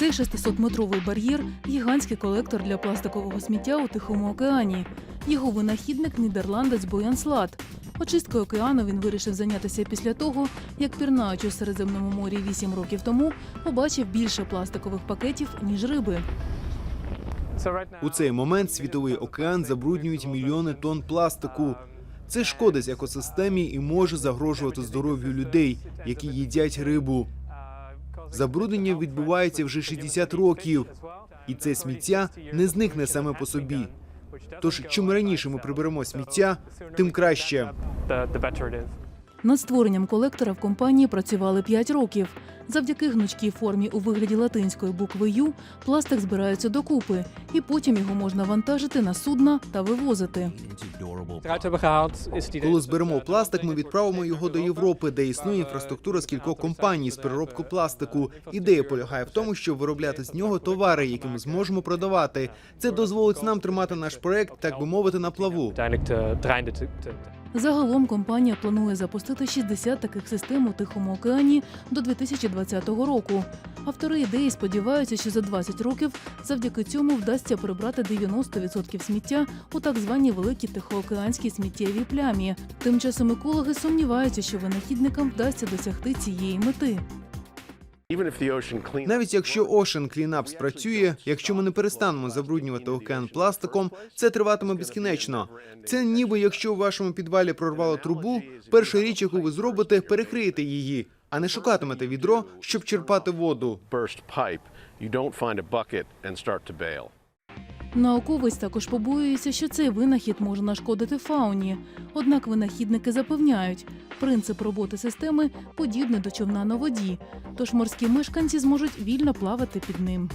Цей 600-метровий бар'єр гігантський колектор для пластикового сміття у Тихому океані. Його винахідник нідерландець Боян Слат. Очисткою океану він вирішив зайнятися після того, як пірнаючи у Середземному морі 8 років тому, побачив більше пластикових пакетів, ніж риби. У цей момент світовий океан забруднюють мільйони тонн пластику. Це шкодить екосистемі і може загрожувати здоров'ю людей, які їдять рибу. Забруднення відбувається вже 60 років, і це сміття не зникне саме по собі. Тож чим раніше ми приберемо сміття, тим краще. Над створенням колектора в компанії працювали 5 років. Завдяки гнучкій формі у вигляді латинської букви Ю пластик збирається докупи, і потім його можна вантажити на судна та вивозити. Коли зберемо пластик, ми відправимо його до Європи, де існує інфраструктура з кількох компаній з переробку пластику. Ідея полягає в тому, щоб виробляти з нього товари, які ми зможемо продавати. Це дозволить нам тримати наш проект, так би мовити, на плаву. Загалом компанія планує запустити 60 таких систем у Тихому океані до 2020 року. Автори ідеї сподіваються, що за 20 років завдяки цьому вдасться прибрати 90% сміття у так званій великій тихоокеанській сміттєвій плямі. Тим часом екологи сумніваються, що винахідникам вдасться досягти цієї мети. Навіть якщо Ocean Cleanup спрацює, якщо ми не перестанемо забруднювати океан пластиком, це триватиме безкінечно. Це ніби якщо у вашому підвалі прорвало трубу, перша річ, яку ви зробите, перекриєте її, а не шукатимете відро, щоб черпати воду. Науковець також побоюється, що цей винахід може нашкодити фауні. Однак винахідники запевняють, принцип роботи системи подібний до човна на воді, тож морські мешканці зможуть вільно плавати під ним.